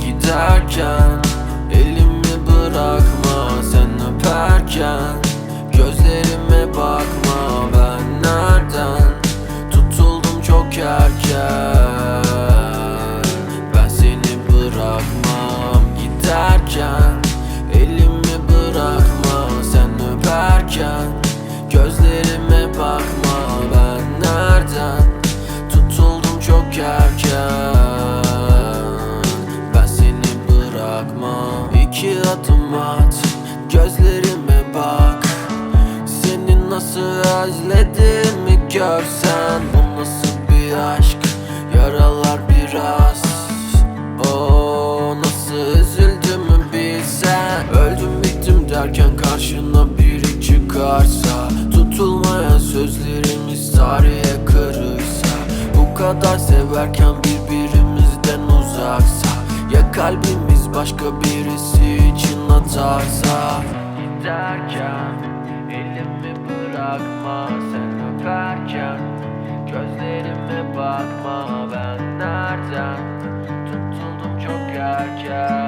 Giderken elimi bırakma sen öperken Adım at Gözlerime bak. Seni nasıl özlediğimi görsen? Bu nasıl bir aşk? Yaralar biraz. Oh nasıl üzüldüğümü bilsen. Öldüm bittim derken karşına biri çıkarsa. Tutulmayan sözlerimiz tarihe karışsa Bu kadar severken birbirimizden uzaksa Ya kalbimiz başka birisi için atarsa? Giderken elimi bırakma sen öperken Gözlerime bakma. Ben nereden Tutuldum çok erken